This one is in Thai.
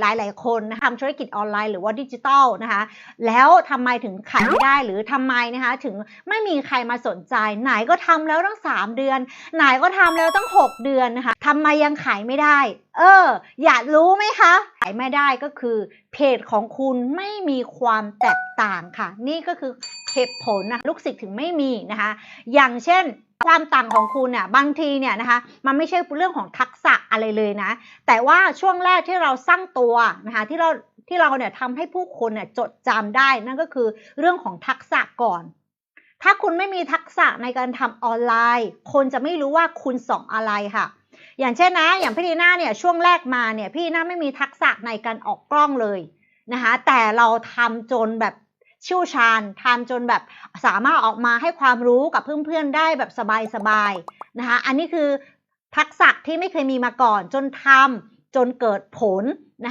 หลายๆคนนะทำธุรกิจออนไลน์หรือว่าดิจิทัลนะคะแล้วทำไมถึงขายไม่ได้หรือทำไมนะคะถึงไม่มีใครมาสนใจ ไหนก็ทำแล้วตั้ง 3 เดือน ไหนก็ทำแล้วตั้ง 6 เดือนนะคะทำไมยังขายไม่ได้ เออ อยากรู้ไหมคะ ขายไม่ได้ก็คือเพจของคุณไม่มีความแตกต่างค่ะ นี่ก็คือเหตุผลนะลูกศิษย์ถึงไม่มีนะคะ อย่างเช่น ความต่างของคุณเนี่ยบางทีเนี่ยนะคะมันไม่ใช่เรื่องของทักษะอะไรเลยนะ แต่ว่าช่วงแรกที่เราสร้างตัวนะคะที่เราที่เราเนี่ยทำให้ผู้คนเนี่ยจดจำได้นั่นก็คือเรื่องของทักษะก่อน ถ้าคุณไม่มีทักษะในการทำออนไลน์ คนจะไม่รู้ว่าคุณสองอะไรค่ะ อย่างเช่นนะ อย่างพี่ดีน่าเนี่ยช่วงแรกมาเนี่ยพี่ดีน่าไม่มีทักษะในการออกกล้องเลยนะคะแต่เราทำจนแบบ เชี่ยวชาญทำจนแบบสามารถออกมาให้ความรู้กับเพื่อนๆได้แบบสบายๆนะคะอันนี้คือทักษะที่ไม่เคยมีมาก่อนจนทำจนเกิดผลนะ